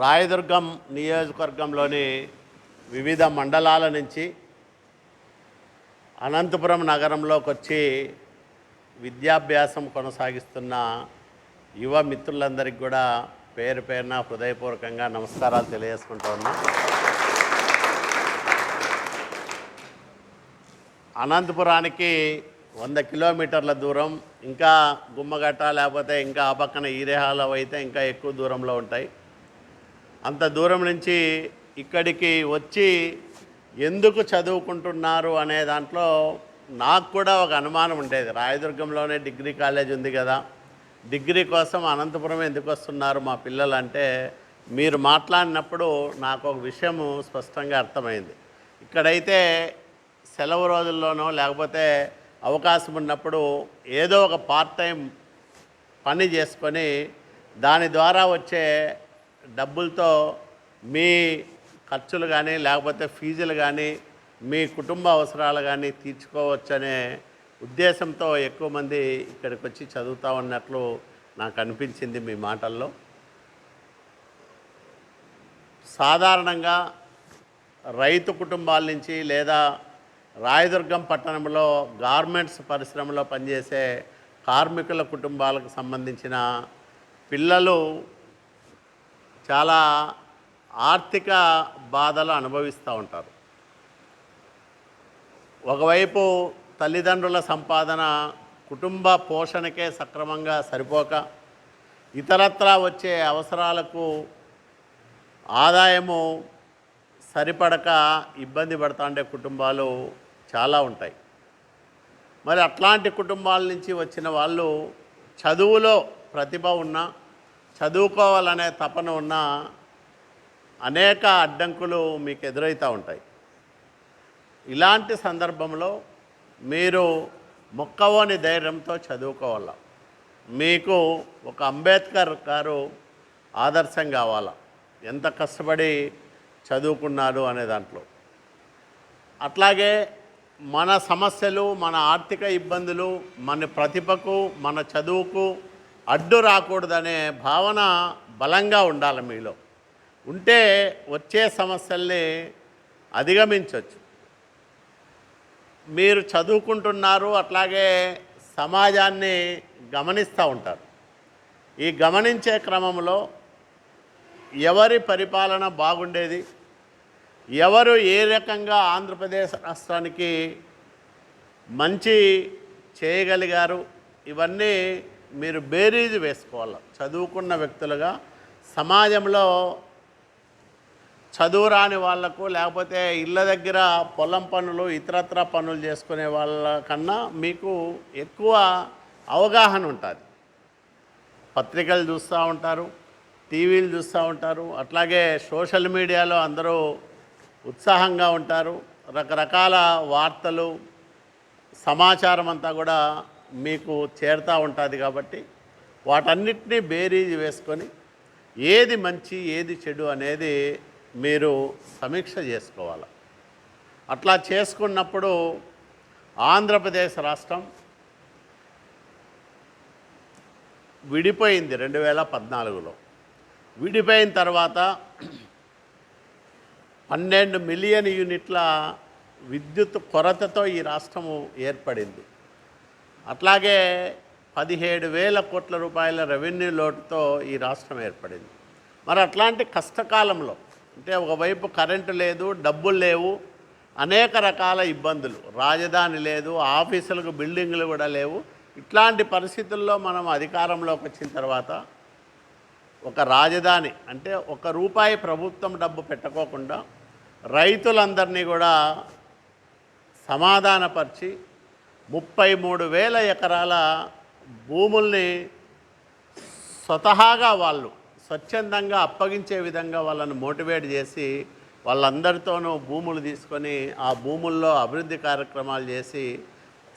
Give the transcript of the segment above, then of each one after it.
రాయదుర్గం నియోజకవర్గంలోని వివిధ మండలాల నుంచి అనంతపురం నగరంలోకి వచ్చి విద్యాభ్యాసం కొనసాగిస్తున్న యువ మిత్రులందరికీ కూడా పేరు పేరున హృదయపూర్వకంగా నమస్కారాలు తెలియజేసుకుంటూ ఉన్నా. అనంతపురానికి వంద కిలోమీటర్ల దూరం ఇంకా గుమ్మగట్ట లేకపోతే ఇంకా ఆ పక్కన ఈరేహాలో అయితే ఇంకా ఎక్కువ దూరంలో ఉంటాయి. అంత దూరం నుంచి ఇక్కడికి వచ్చి ఎందుకు చదువుకుంటున్నారు అనే దాంట్లో నాకు కూడా ఒక అనుమానం ఉండేది. రాయదుర్గంలోనే డిగ్రీ కాలేజ్ ఉంది కదా. డిగ్రీ కోసం అనంతపురం ఎందుకు వస్తున్నారు మా పిల్లలు అంటే మీరు మాట్లాడినప్పుడు నాకు ఒక విషయము స్పష్టంగా అర్థమైంది. ఇక్కడైతే సెలవు రోజుల్లోనో లేకపోతే అవకాశం ఉన్నప్పుడు ఏదో ఒక పార్ట్ టైం పని చేసుకొని దాని ద్వారా వచ్చే డబ్బులతో మీ ఖర్చులు కానీ లేకపోతే ఫీజులు కానీ మీ కుటుంబ అవసరాలు కానీ తీర్చుకోవచ్చనే ఉద్దేశంతో ఎక్కువ మంది ఇక్కడికి వచ్చి చదువుతా ఉన్నట్లు నాకు అనిపించింది మీ మాటల్లో. సాధారణంగా రైతు కుటుంబాల నుంచి లేదా రాయదుర్గం పట్టణంలో గార్మెంట్స్ పరిశ్రమలో పనిచేసే కార్మికుల కుటుంబాలకు సంబంధించిన పిల్లలు చాలా ఆర్థిక బాధలు అనుభవిస్తూ ఉంటారు. ఒకవైపు తల్లిదండ్రుల సంపాదన కుటుంబ పోషణకే సక్రమంగా సరిపోక ఇతరత్రా వచ్చే అవసరాలకు ఆదాయము సరిపడక ఇబ్బంది పడుతుండే కుటుంబాలు చాలా ఉంటాయి. మరి అట్లాంటి కుటుంబాల నుంచి వచ్చిన వాళ్ళు చదువులో ప్రతిభ ఉన్నా చదువుకోవాలనే తపన ఉన్న అనేక అడ్డంకులు మీకు ఎదురవుతూ ఉంటాయి. ఇలాంటి సందర్భంలో మీరు మొక్కవోని ధైర్యంతో చదువుకోవాల. మీకు ఒక అంబేద్కర్ గారు ఆదర్శం కావాలా. ఎంత కష్టపడి చదువుకున్నారు అనే దాంట్లో. అట్లాగే మన సమస్యలు మన ఆర్థిక ఇబ్బందులు మన ప్రతిభకు మన చదువుకు అడ్డు రాకూడదనే భావన బలంగా ఉండాలి మీలో. ఉంటే వచ్చే సమస్యల్ని అధిగమించవచ్చు మీరు చదువుకుంటున్నారు అట్లాగే సమాజాన్ని గమనిస్తూ ఉంటారు. ఈ గమనించే క్రమంలో ఎవరి పరిపాలన బాగుండేది? ఎవరు ఏ రకంగా ఆంధ్రప్రదేశ్ రాష్ట్రానికి మంచి చేయగలిగారు? ఇవన్నీ మీరు బేరీజు వేసుకోవాలి. చదువుకున్న వ్యక్తులుగా సమాజంలో చదువు రాని వాళ్ళకు లేకపోతే ఇళ్ళ దగ్గర పొలం పనులు ఇతరత్ర పనులు చేసుకునే వాళ్ళ కన్నా మీకు ఎక్కువ అవగాహన ఉంటుంది. పత్రికలు చూస్తూ ఉంటారు టీవీలు చూస్తూ ఉంటారు అట్లాగే సోషల్ మీడియాలో అందరూ ఉత్సాహంగా ఉంటారు. రకరకాల వార్తలు సమాచారం అంతా కూడా మీకు చేరుతూ ఉంటుంది కాబట్టి వాటన్నిటినీ బేరీజ్ వేసుకొని ఏది మంచి ఏది చెడు అనేది మీరు సమీక్ష చేసుకోవాలి. అట్లా చేసుకున్నప్పుడు ఆంధ్రప్రదేశ్ రాష్ట్రం విడిపోయింది రెండు వేల పద్నాలుగులో. విడిపోయిన తర్వాత పన్నెండు మిలియన్ యూనిట్ల విద్యుత్ కొరతతో ఈ రాష్ట్రము ఏర్పడింది. అట్లాగే పదిహేడు వేల కోట్ల రూపాయల రెవెన్యూ లోటుతో ఈ రాష్ట్రం ఏర్పడింది. మరి అట్లాంటి కష్టకాలంలో అంటే ఒకవైపు కరెంటు లేదు డబ్బులు లేవు అనేక రకాల ఇబ్బందులు. రాజధాని లేదు ఆఫీసులకు బిల్డింగులు కూడా లేవు. ఇట్లాంటి పరిస్థితుల్లో మనం అధికారంలోకి వచ్చిన తర్వాత ఒక రాజధాని అంటే ఒక రూపాయి ప్రభుత్వం డబ్బు పెట్టుకోకుండా రైతులందరినీ కూడా సమాధానపరిచి ముప్పై మూడు వేల ఎకరాల భూముల్ని స్వతహాగా వాళ్ళు స్వచ్ఛందంగా అప్పగించే విధంగా వాళ్ళని మోటివేట్ చేసి వాళ్ళందరితోనూ భూములు తీసుకొని ఆ భూముల్లో అభివృద్ధి కార్యక్రమాలు చేసి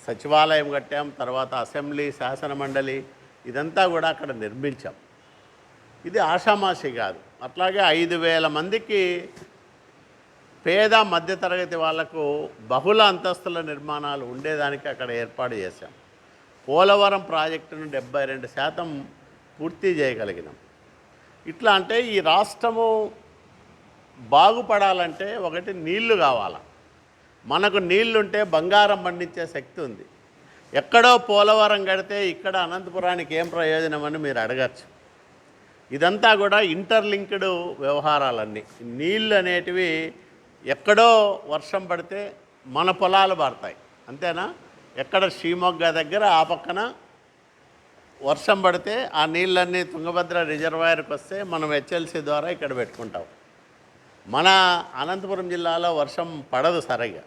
సచివాలయం కట్టాం తర్వాత అసెంబ్లీ శాసన మండలి ఇదంతా కూడా అక్కడ నిర్మించాం. ఇది ఆషామాషి కాదు. అట్లాగే ఐదు వేల మందికి పేద మధ్యతరగతి వాళ్ళకు బహుళ అంతస్తుల నిర్మాణాలు ఉండేదానికి అక్కడ ఏర్పాటు చేశాం. పోలవరం ప్రాజెక్టును డెబ్బై రెండు శాతం పూర్తి చేయగలిగినాం. ఇట్లా అంటే ఈ రాష్ట్రము బాగుపడాలంటే ఒకటి నీళ్ళు కావాలి. మనకు నీళ్ళుంటే బంగారం పండించే శక్తి ఉంది. ఎక్కడో పోలవరం కడితే ఇక్కడ అనంతపురానికి ఏం ప్రయోజనం అని మీరు అడగచ్చు. ఇదంతా కూడా ఇంటర్లింక్డ్ వ్యవహారాలన్నీ. నీళ్ళు అనేటివి ఎక్కడో వర్షం పడితే మన పొలాలు పారుతాయి. అంతేనా? ఎక్కడ శ్రీమొగ్గ దగ్గర ఆ పక్కన వర్షం పడితే ఆ నీళ్ళన్నీ తుంగభద్ర రిజర్వాయర్కి వస్తే మనం హెచ్ఎల్సీ ద్వారా ఇక్కడ పెట్టుకుంటాం. మన అనంతపురం జిల్లాలో వర్షం పడదు సరిగా.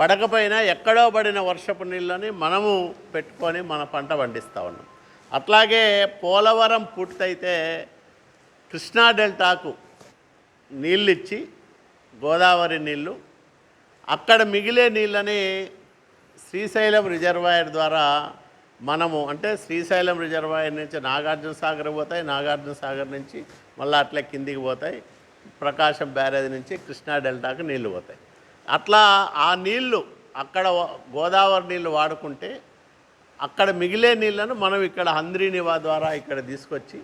పడకపోయినా ఎక్కడో పడిన వర్షపు నీళ్ళని మనము పెట్టుకొని మన పంట పండిస్తూ ఉన్నాం. అట్లాగే పోలవరం పూర్తయితే కృష్ణా డెల్టాకు నీళ్ళు ఇచ్చి గోదావరి నీళ్ళు అక్కడ మిగిలే నీళ్ళని శ్రీశైలం రిజర్వాయర్ ద్వారా మనము అంటే శ్రీశైలం రిజర్వాయర్ నుంచి నాగార్జున సాగర్ పోతాయి నాగార్జున సాగర్ నుంచి మళ్ళీ అట్లా కిందికి పోతాయి ప్రకాశం బ్యారేజ్ నుంచి కృష్ణా డెల్టాకు నీళ్ళు పోతాయి. అట్లా ఆ నీళ్ళు అక్కడ గోదావరి నీళ్ళు వాడుకుంటే అక్కడ మిగిలే నీళ్ళను మనం ఇక్కడ హంద్రీనివా ద్వారా ఇక్కడ తీసుకొచ్చి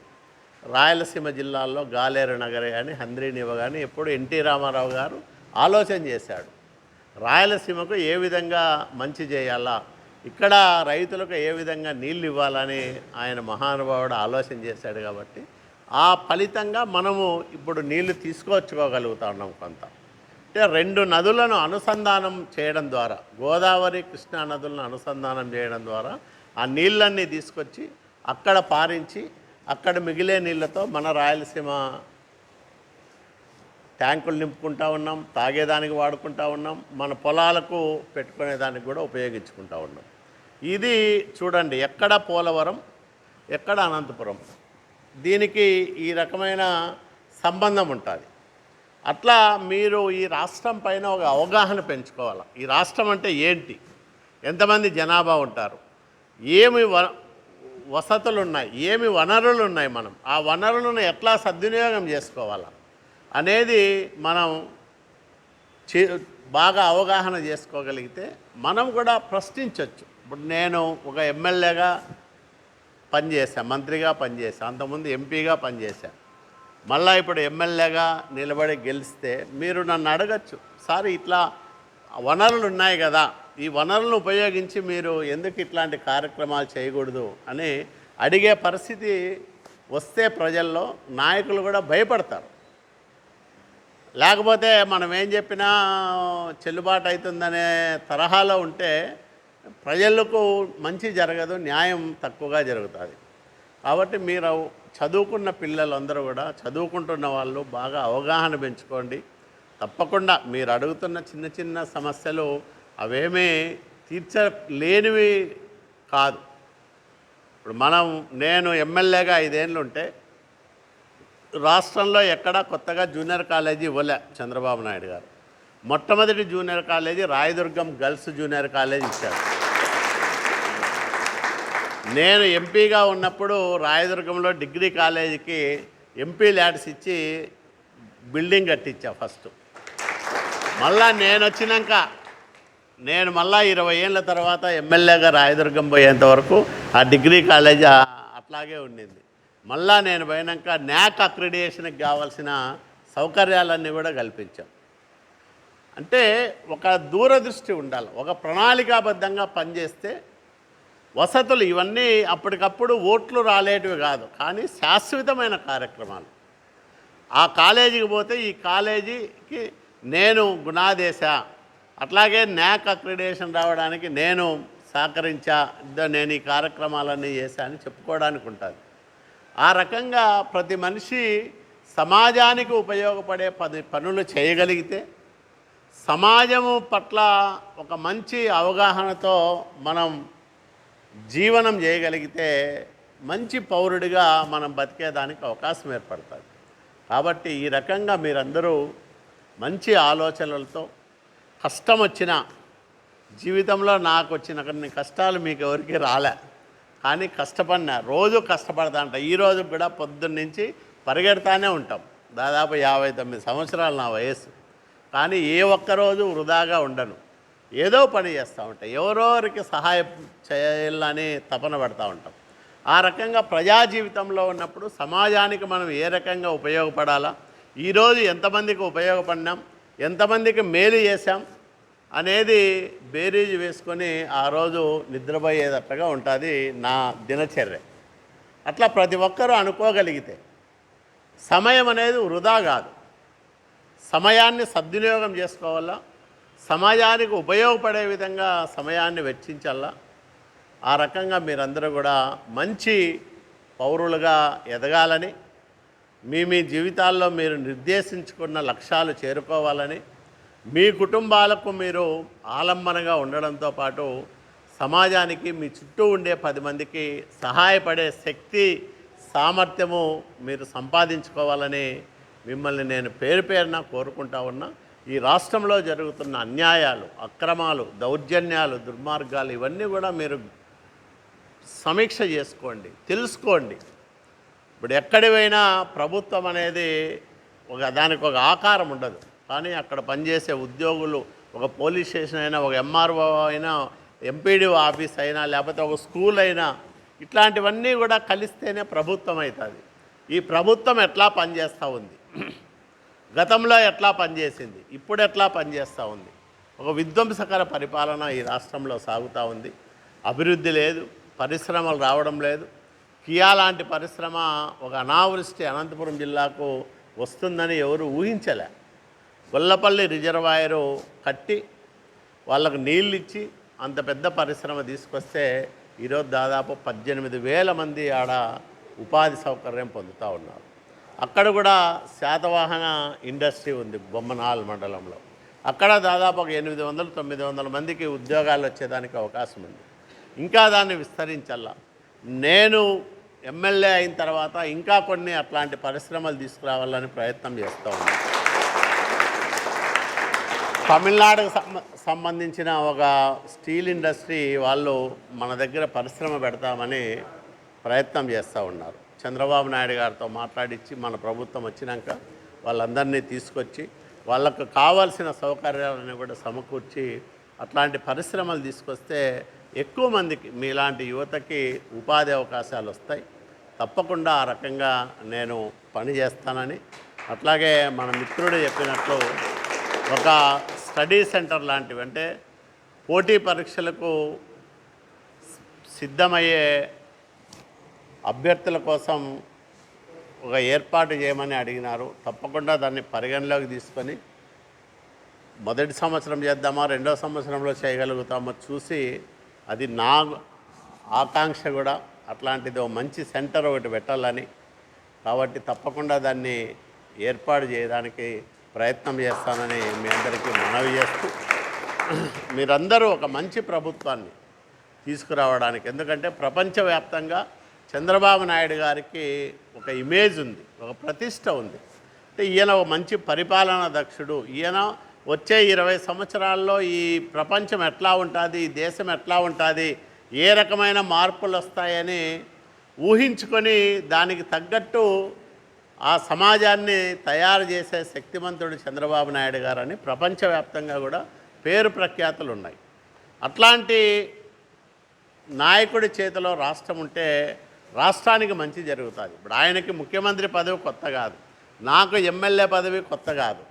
రాయలసీమ జిల్లాల్లో గాలేరు నగరే కానీ హంద్రీనివ కానీ ఎప్పుడు ఎన్టీ రామారావు గారు ఆలోచన చేశాడు. రాయలసీమకు ఏ విధంగా మంచి చేయాలా ఇక్కడ రైతులకు ఏ విధంగా నీళ్ళు ఇవ్వాలని ఆయన మహానుభావుడు ఆలోచన చేశాడు కాబట్టి ఆ ఫలితంగా మనము ఇప్పుడు నీళ్ళు తీసుకొచ్చుకోగలుగుతా ఉన్నాం కొంత. అంటే రెండు నదులను అనుసంధానం చేయడం ద్వారా గోదావరి కృష్ణా నదులను అనుసంధానం చేయడం ద్వారా ఆ నీళ్ళన్నీ తీసుకొచ్చి అక్కడ పారించి అక్కడ మిగిలే నీళ్ళతో మన రాయలసీమ ట్యాంకులు నింపుకుంటా ఉన్నాం తాగేదానికి వాడుకుంటా ఉన్నాం మన పొలాలకు పెట్టుకునేదానికి కూడా ఉపయోగించుకుంటా ఉన్నాం. ఇది చూడండి ఎక్కడ పోలవరం ఎక్కడ అనంతపురం. దీనికి ఈ రకమైన సంబంధం ఉంటుంది. అట్లా మీరు ఈ రాష్ట్రం పైన ఒక అవగాహన పెంచుకోవాలి? ఈ రాష్ట్రం అంటే ఏంటి? ఎంతమంది జనాభా ఉంటారు? ఏమి వ వసతులు ఉన్నాయి ఏమి వనరులు ఉన్నాయి మనం. ఆ వనరులను ఎట్లా సద్వినియోగం చేసుకోవాలా? అనేది మనం చే బాగా అవగాహన చేసుకోగలిగితే మనం కూడా ప్రశ్నించవచ్చు ఇప్పుడు నేను ఒక ఎమ్మెల్యేగా పనిచేశాను మంత్రిగా పనిచేశాను అంతకుముందు ఎంపీగా పనిచేశాను మళ్ళీ ఇప్పుడు ఎమ్మెల్యేగా నిలబడి గెలిస్తే మీరు నన్ను అడగచ్చు సార్ ఇట్లా వనరులు ఉన్నాయి కదా. ఈ వనరులను ఉపయోగించి మీరు ఎందుకు ఇట్లాంటి కార్యక్రమాలు చేయకూడదు అని అడిగే పరిస్థితి వస్తే ప్రజల్లో నాయకులు కూడా భయపడతారు. లేకపోతే మనం ఏం చెప్పినా చెల్లుబాటు అవుతుందనే తరహాలో ఉంటే ప్రజలకు మంచి జరగదు న్యాయం తక్కువగా జరుగుతుంది. కాబట్టి మీరు చదువుకున్న పిల్లలందరూ కూడా చదువుకుంటున్న వాళ్ళు బాగా అవగాహన పెంచుకోండి. తప్పకుండా మీరు అడుగుతున్న చిన్న చిన్న సమస్యలు అవేమీ తీర్చలేనివి కాదు. ఇప్పుడు మనం నేను ఎమ్మెల్యేగా ఐదేళ్ళు ఉంటే రాష్ట్రంలో ఎక్కడా కొత్తగా జూనియర్ కాలేజీ ఇవ్వలే చంద్రబాబు నాయుడు గారు. మొట్టమొదటి junior college Rayadurgam girls junior college ఇచ్చారు. నేను ఎంపీగా ఉన్నప్పుడు రాయదుర్గంలో డిగ్రీ కాలేజీకి ఎంపీ ల్యాడ్స్ ఇచ్చి బిల్డింగ్ కట్టించా ఫస్ట్. మళ్ళా నేను వచ్చినాక నేను మళ్ళా ఇరవై ఏళ్ళ తర్వాత ఎమ్మెల్యేగా రాయదుర్గం పోయేంత వరకు ఆ డిగ్రీ కాలేజ్ అట్లాగే ఉండింది. మళ్ళా నేను పోయినాక న్యాక్ అక్రిడియేషన్కి కావాల్సిన సౌకర్యాలన్నీ కూడా కల్పించాం. అంటే ఒక దూరదృష్టి ఉండాలి. ఒక ప్రణాళికాబద్ధంగా పనిచేస్తే వసతులు ఇవన్నీ అప్పటికప్పుడు ఓట్లు రాలేటివి కాదు. కానీ శాశ్వతమైన కార్యక్రమాలు. ఆ కాలేజీకి పోతే ఈ కాలేజీకి నేను గుణాదేశ. అట్లాగే న్యాక్ అక్రిడేషన్ రావడానికి నేను సహకరించా ఇద్దో నేను ఈ కార్యక్రమాలన్నీ చేశా అని చెప్పుకోవడానికి ఉంటుంది ఆ రకంగా ప్రతి మనిషి సమాజానికి ఉపయోగపడే పది పనులు చేయగలిగితే సమాజము పట్ల ఒక మంచి అవగాహనతో మనం జీవనం చేయగలిగితే మంచి పౌరుడిగా మనం బతికేదానికి అవకాశం ఏర్పడుతుంది. కాబట్టి ఈ రకంగా మీరందరూ మంచి ఆలోచనలతో కష్టం వచ్చిన జీవితంలో నాకు వచ్చిన కొన్ని కష్టాలు మీకు ఎవరికి రాలే. కానీ కష్టపడినా రోజు కష్టపడతా అంట ఈ రోజు కూడా పొద్దున్న నుంచి పరిగెడతానే ఉంటాం. దాదాపు యాభై తొమ్మిది సంవత్సరాలు నా వయస్సు. కానీ ఏ ఒక్కరోజు వృధాగా ఉండను. ఏదో పని చేస్తూ ఉంటాం. ఎవరోరికి సహాయం చేయాలని తపన పడతా ఉంటాం. ఆ రకంగా ప్రజా జీవితంలో ఉన్నప్పుడు సమాజానికి మనం ఏ రకంగా ఉపయోగపడాలా? ఈరోజు ఎంతమందికి ఉపయోగపడినాం ఎంతమందికి మేలు చేశాం అనేది బేరీజ్ వేసుకొని ఆ రోజు నిద్రపోయేటట్టుగా ఉంటుంది నా దినచర్య. అట్లా ప్రతి ఒక్కరూ అనుకోగలిగితే సమయం అనేది వృధా కాదు. సమయాన్ని సద్వినియోగం చేసుకోవాలా సమాజానికి ఉపయోగపడే విధంగా సమయాన్ని వెచ్చించాలా ఆ రకంగా మీరందరూ కూడా మంచి పౌరులుగా ఎదగాలని మీ మీ జీవితాల్లో మీరు నిర్దేశించుకున్న లక్ష్యాలు చేరుకోవాలని మీ కుటుంబాలకు మీరు ఆలంబనగా ఉండడంతో పాటు సమాజానికి మీ చుట్టూ ఉండే పది మందికి సహాయపడే శక్తి సామర్థ్యము మీరు సంపాదించుకోవాలని మిమ్మల్ని నేను పేరు పేరున కోరుకుంటా ఉన్నా. ఈ రాష్ట్రంలో జరుగుతున్న అన్యాయాలు అక్రమాలు దౌర్జన్యాలు దుర్మార్గాలు ఇవన్నీ కూడా మీరు సమీక్ష చేసుకోండి తెలుసుకోండి. ఇప్పుడు ఎక్కడి పోయినా ప్రభుత్వం అనేది ఒక దానికి ఒక ఆకారం ఉండదు. కానీ అక్కడ పనిచేసే ఉద్యోగులు ఒక పోలీస్ స్టేషన్ అయినా ఒక ఎంఆర్ఓ అయినా ఎంపీడీఓ ఆఫీస్ అయినా లేకపోతే ఒక స్కూల్ అయినా ఇట్లాంటివన్నీ కూడా కలిస్తేనే ప్రభుత్వం అవుతుంది. ఈ ప్రభుత్వం ఎట్లా పనిచేస్తూ ఉంది? గతంలో ఎట్లా పనిచేసింది? ఇప్పుడు ఎట్లా పనిచేస్తూ ఉంది? ఒక విధ్వంసకర పరిపాలన ఈ రాష్ట్రంలో సాగుతూ ఉంది. అభివృద్ధి లేదు పరిశ్రమలు రావడం లేదు కియా లాంటి పరిశ్రమ ఒక అనావృష్టి అనంతపురం జిల్లాకు వస్తుందని ఎవరు ఊహించలే. గొల్లపల్లి రిజర్వాయరు కట్టి వాళ్ళకు నీళ్ళు ఇచ్చి అంత పెద్ద పరిశ్రమ తీసుకొస్తే ఈరోజు దాదాపు పద్దెనిమిది వేల మంది ఆడ ఉపాధి సౌకర్యం పొందుతూ ఉన్నారు. అక్కడ కూడా శాతవాహన ఇండస్ట్రీ ఉంది బొమ్మనాల్ మండలంలో. అక్కడ దాదాపు ఒక ఎనిమిది వందలు తొమ్మిది వందల మందికి ఉద్యోగాలు వచ్చేదానికి అవకాశం ఉంది. ఇంకా దాన్ని విస్తరించాలా నేను ఎమ్మెల్యే అయిన తర్వాత ఇంకా కొన్ని అట్లాంటి పరిశ్రమలు తీసుకురావాలని ప్రయత్నం చేస్తూ ఉన్నాను తమిళనాడుకు సంబంధించిన ఒక స్టీల్ ఇండస్ట్రీ వాళ్ళు మన దగ్గర పరిశ్రమ పెడతామని ప్రయత్నం చేస్తూ ఉన్నారు. చంద్రబాబు నాయుడు గారితో మాట్లాడించి మన ప్రభుత్వం వచ్చినాక వాళ్ళందరినీ తీసుకొచ్చి వాళ్ళకు కావాల్సిన సౌకర్యాలను కూడా సమకూర్చి అట్లాంటి పరిశ్రమలు తీసుకొస్తే ఎక్కువ మందికి మీలాంటి యువతకి ఉపాధి అవకాశాలు వస్తాయి. తప్పకుండా ఆ రకంగా నేను పని చేస్తానని. అట్లాగే మన మిత్రుడు చెప్పినట్లు ఒక స్టడీ సెంటర్ లాంటివి అంటే పోటీ పరీక్షలకు సిద్ధమయ్యే అభ్యర్థుల కోసం ఒక ఏర్పాటు చేయమని అడిగినారు. తప్పకుండా దాన్ని పరిగణలోకి తీసుకొని మొదటి సంవత్సరం చేద్దామా రెండో సంవత్సరంలో చేయగలుగుతామో చూసి అది నా ఆకాంక్ష కూడా అట్లాంటిది ఒక మంచి సెంటర్ ఒకటి పెట్టాలని. కాబట్టి తప్పకుండా దాన్ని ఏర్పాటు చేయడానికి ప్రయత్నం చేస్తానని మీ అందరికీ మనవి చేస్తూ మీరందరూ ఒక మంచి ప్రభుత్వాన్ని తీసుకురావడానికి. ఎందుకంటే ప్రపంచవ్యాప్తంగా చంద్రబాబు నాయుడు గారికి ఒక ఇమేజ్ ఉంది ఒక ప్రతిష్ట ఉంది. అంటే ఈయన ఒక మంచి పరిపాలనా దక్షుడు ఈయన వచ్చే ఇరవై సంవత్సరాల్లో ఈ ప్రపంచం ఎట్లా ఉంటుంది ఈ దేశం ఎట్లా ఉంటుంది ఏ రకమైన మార్పులు వస్తాయని ఊహించుకొని దానికి తగ్గట్టు ఆ సమాజాన్ని తయారు చేసే శక్తిమంతుడు చంద్రబాబు నాయుడు గారని ప్రపంచవ్యాప్తంగా కూడా పేరు ప్రఖ్యాతులు ఉన్నాయి. అట్లాంటి నాయకుడి చేతిలో రాష్ట్రం ఉంటే రాష్ట్రానికి మంచి జరుగుతుంది. ఇప్పుడు ఆయనకి ముఖ్యమంత్రి పదవి కొత్త కాదు. నాకు ఎమ్మెల్యే పదవి కొత్త కాదు.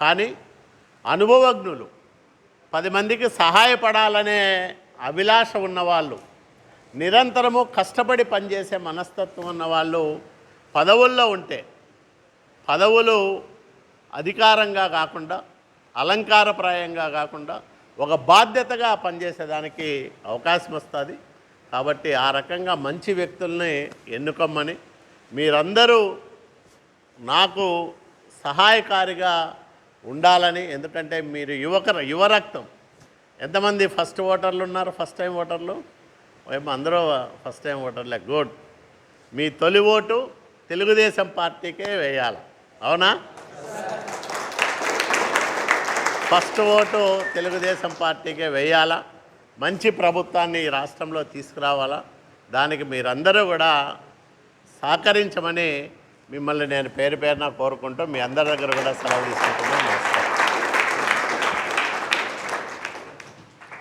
కానీ అనుభవజ్ఞులు. పది మందికి సహాయపడాలనే అభిలాష ఉన్నవాళ్ళు నిరంతరము కష్టపడి పనిచేసే మనస్తత్వం ఉన్న వాళ్ళు పదవుల్లో ఉంటే పదవులు అధికారంగా కాకుండా అలంకారప్రాయంగా కాకుండా ఒక బాధ్యతగా పనిచేసేదానికి అవకాశం వస్తుంది. కాబట్టి ఆ రకంగా మంచి వ్యక్తుల్ని ఎన్నుకోమని మీరందరూ నాకు సహాయకారిగా ఉండాలని. ఎందుకంటే మీరు యువక యువరక్తం ఎంతమంది ఫస్ట్ ఓటర్లు ఉన్నారు? ఫస్ట్ టైం ఓటర్లు? ఏమో అందరూ ఫస్ట్ టైం ఓటర్లే. గుడ్. మీ తొలి ఓటు తెలుగుదేశం పార్టీకే వేయాలి. అవునా? ఫస్ట్ ఓటు తెలుగుదేశం పార్టీకే వేయాలా. మంచి ప్రభుత్వాన్ని ఈ రాష్ట్రంలో తీసుకురావాలా. దానికి మీరందరూ కూడా సహకరించమని మిమ్మల్ని నేను పేరు పేరున కోరుకుంటూ మీ అందరి దగ్గర కూడా సెలవు తీసుకుంటున్నాను.